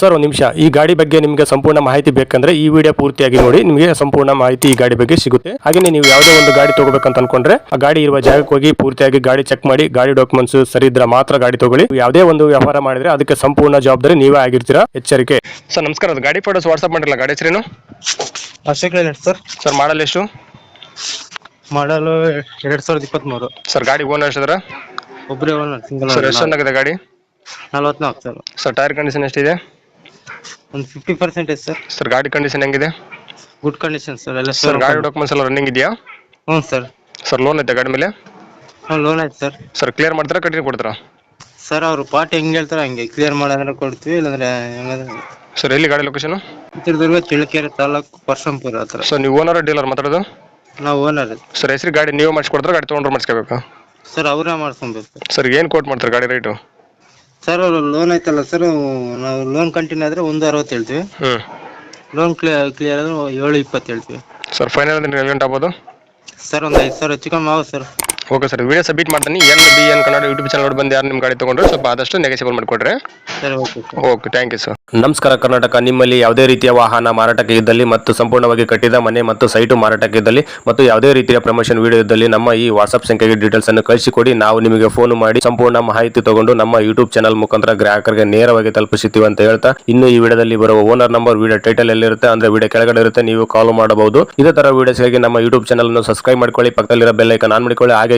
Sir ಒಂದು ನಿಮಿಷ. ಈ ಗಾಡಿ ಬಗ್ಗೆ ನಿಮಗೆ ಸಂಪೂರ್ಣ ಮಾಹಿತಿ ಬೇಕಂದ್ರೆ ಈ ವಿಡಿಯೋ ಪೂರ್ತಿಯಾಗಿ ನೋಡಿ. ನಿಮಗೆ ಸಂಪೂರ್ಣ ಮಾಹಿತಿ ಈ ಗಾಡಿ ಬಗ್ಗೆ ಸಿಗುತ್ತೆ. ಹಾಗೆ ನೀವು ಯಾವುದೇ ಒಂದು ಗಾಡಿ ತಗೋಬೇಕಂತ ಅನ್ಕೊಂಡ್ರೆ ಆ ಗಾಡಿ ಇರುವ ಜಾಗಕ್ಕೆ ಹೋಗಿ ಪೂರ್ತಿಯಾಗಿ ಗಾಡಿ ಚೆಕ್ ಮಾಡಿ ಗಾಡಿ ಡಾಕ್ಯುಮೆಂಟ್ಸ್ ಸರಿ ಇದ್ರೆ ಮಾತ್ರ ಗಾಡಿ ತಗೊಳ್ಳಿ. ಯಾವುದೇ ಒಂದು ವ್ಯವಹಾರ ಮಾಡಿದ್ರೆ ಅದಕ್ಕೆ ಸಂಪೂರ್ಣ ಜವಾಬ್ದಾರಿ ನೀವೇ ಆಗಿರ್ತೀರಾ? ಎಚ್ಚರಿಕೆ. ಸರ್ ನಮಸ್ಕಾರ. ಅದು ಗಾಡಿ ಫೋಟೋಸ್ ವಾಟ್ಸ್ಆಪ್ ಮಾಡಿರಲ್ಲ ಗಾಡಿ ಹೆಸರೇನು? ಅಶೋಕ್ ಸರ್. ಸರ್ ಮಾಡಲ್ ಎಷ್ಟು? ಮಾಡಲು ಎರಡ್ ಸಾವಿರದ ಇಪ್ಪತ್ಮೂರು. ಸರ್ ಗಾಡಿ ಓನರ್ ಎಷ್ಟಿದ್ರ ಒಬ್ಬರೇ ಓನರ್ ಸಿಂಗಲ್ ಸರ್ ಎಷ್ಟು ಚೆನ್ನಾಗಿದೆ ಗಾಡಿ? ನಲ್ವತ್ನಾಲ್ಕು ಸರ್. ಸರ್ ಟೈರ್ ಕಂಡೀಷನ್ ಎಷ್ಟಿದೆ? ಒಂದು ಫಿಫ್ಟಿ ಪರ್ಸೆಂಟೇಜ್ ಸರ್ ಸರ್ ಗಾಡಿ ಕಂಡೀಷನ್ ಹೆಂಗಿದೆ? ಗುಡ್ ಕಂಡೀಷನ್ ಸರ್ ಎಲ್ಲ ಸರ್ ಗಾಡಿ ಡಾಕ್ಯುಮೆಂಟ್ಸ್ ಎಲ್ಲ ರನ್ನಿಂಗ್ ಇದೆಯಾ? ಹ್ಞೂ ಸರ್ ಸರ್ ಲೋನ್ ಐತೆ ಗಾಡಿ ಮೇಲೆ? ಹ್ಞೂ ಲೋನ್ ಆಯ್ತು ಸರ್ ಸರ್ ಕ್ಲಿಯರ್ ಮಾಡ್ತಾರಾ ಕಟ್ಟಿನ ಕೊಡ್ತಾರಾ? ಸರ್ ಅವರು ಪಾರ್ಟಿ ಹೆಂಗೆ ಹೇಳ್ತಾರೆ ಹಂಗೆ. ಕ್ಲಿಯರ್ ಮಾಡಂದ್ರೆ ಕೊಡ್ತೀವಿ ಇಲ್ಲಾಂದ್ರೆ ಹೆಂಗಂದ್ರೆ ಸರ್ ಎಲ್ಲಿ ಗಾಡಿ ಲೊಕೇಶನ್ ಚಿತ್ರದುರ್ಗ ಚಳ್ಳಕೆರೆ ತಾಲೂಕು ಪರ್ಸಂಪುರ ಹತ್ರ. ಸರ್ ನೀವು ಓನರ್ ಡೀಲರ್ ಮಾತಾಡೋದು? ನಾವು ಓನರ್ ಸರ್ ಹೆಸರು ಗಾಡಿ ನೀವು ಮಾಡಿಸ್ಕೊಡ್ತಾರೆ ಗಾಡಿ ತೊಗೊಂಡ್ರೆ ಮಾಡಿಸ್ಕೋಬೇಕು ಸರ್ ಅವರೇ ಮಾಡ್ಕೊಬೇಕು ಸರ್ ಸರ್ ಏನು ಕೋಟ್ ಮಾಡ್ತಾರೆ ಗಾಡಿ ರೇಟು ಸರ್ ಲೋನ್ ಐತಲ್ಲ ಸರ್ ನಾವು ಲೋನ್ ಕಂಟಿನ್ಯೂ ಆದರೆ ಒಂದು ಅರವತ್ತು ಹೇಳ್ತೀವಿ. ಹ್ಞೂ ಲೋನ್ ಕ್ಲಿಯರ್ ಕ್ಲಿಯರ್ ಆದರೆ ಏಳು ಇಪ್ಪತ್ತು ಹೇಳ್ತೀವಿ. ಸರ್ ಫೈನಲ್ ಅಂದ್ರೆ ಎಲಿಮೆಂಟ್ ಆಗ್ಬೋದು? ಸರ್ ಒಂದು ಐದು ಸಾವಿರ ಹೆಚ್ಚು ಕಮ್ಮಿ ಆಗುತ್ತೆ sir okay sir video submit ಮಾಡ್ತೀನಿ. N B N Kannada YouTube channel ಬಂದು ಯಾರು ನಿಮ್ಮ ಗಾಡಿ ತೊಗೊಂಡ್ರೆ ಸ್ವಲ್ಪ ಆದಷ್ಟು ನೆಗೆಸಿಬಲ್ ಮಾಡಿಕೊಡ್ರಿ. Sir okay sir okay thank you sir ನಮಸ್ಕಾರ ಕರ್ನಾಟಕ. ನಿಮ್ಮಲ್ಲಿ ಯಾವುದೇ ರೀತಿಯ ವಾಹನ ಮಾರಾಟಕ್ಕೆ ಇದ್ದಲ್ಲಿ ಮತ್ತು ಸಂಪೂರ್ಣವಾಗಿ ಕಟ್ಟಿದ ಮನೆ ಮತ್ತು ಸೈಟು ಮಾರಾಟಕ್ಕೆ ಇದ್ದಲ್ಲಿ ಮತ್ತು ಯಾವುದೇ ರೀತಿಯ ಪ್ರಮೋಷನ್ ವಿಡಿಯೋ ಇದ್ದಲ್ಲಿ ನಮ್ಮ ಈ ವಾಟ್ಸ್ಆಪ್ ಸಂಖ್ಯೆಗೆ ಡೀಟೇಲ್ಸ್ ಅನ್ನು ಕಳಿಸಿಕೊಡಿ. ನಾವು ನಿಮಗೆ ಫೋನ್ ಮಾಡಿ ಸಂಪೂರ್ಣ ಮಾಹಿತಿ ತಗೊಂಡು ನಮ್ಮ ಯೂಟ್ಯೂಬ್ ಚಾನಲ್ ಮುಖಾಂತರ ಗ್ರಾಹಕರಿಗೆ ನೇರವಾಗಿ ತಲುಪಿಸುತ್ತೀವಿ ಅಂತ ಹೇಳ್ತಾ ಇನ್ನು ಈ ವಿಡಿಯೋದಲ್ಲಿ ಬರುವ ಓನರ್ ನಂಬರ್ ವಿಡಿಯೋ ಟೈಟಲ್ ಎಲ್ಲಿರುತ್ತೆ ಅಂದ್ರೆ ವಿಡಿಯೋ ಕೆಳಗಡೆ ಇರುತ್ತೆ ನೀವು ಕಾಲ್ ಮಾಡಬಹುದು. ಇದೇ ತರ ವಿಡಿಯೋಸ್ಗಾಗಿ ನಮ್ಮ ಯೂಟ್ಯೂಬ್ ಚಾನಲ್ ಅನ್ನು ಸಬ್ಸ್ಕ್ರೈಬ್ ಮಾಡ್ಕೊಳ್ಳಿ. ಪಕ್ಕದಲ್ಲಿರೋ ಬೆಲ್ ಐಕನ್ ಆನ್ ಮಾಡಿಕೊಳ್ಳಿ. ಹಾಗೆ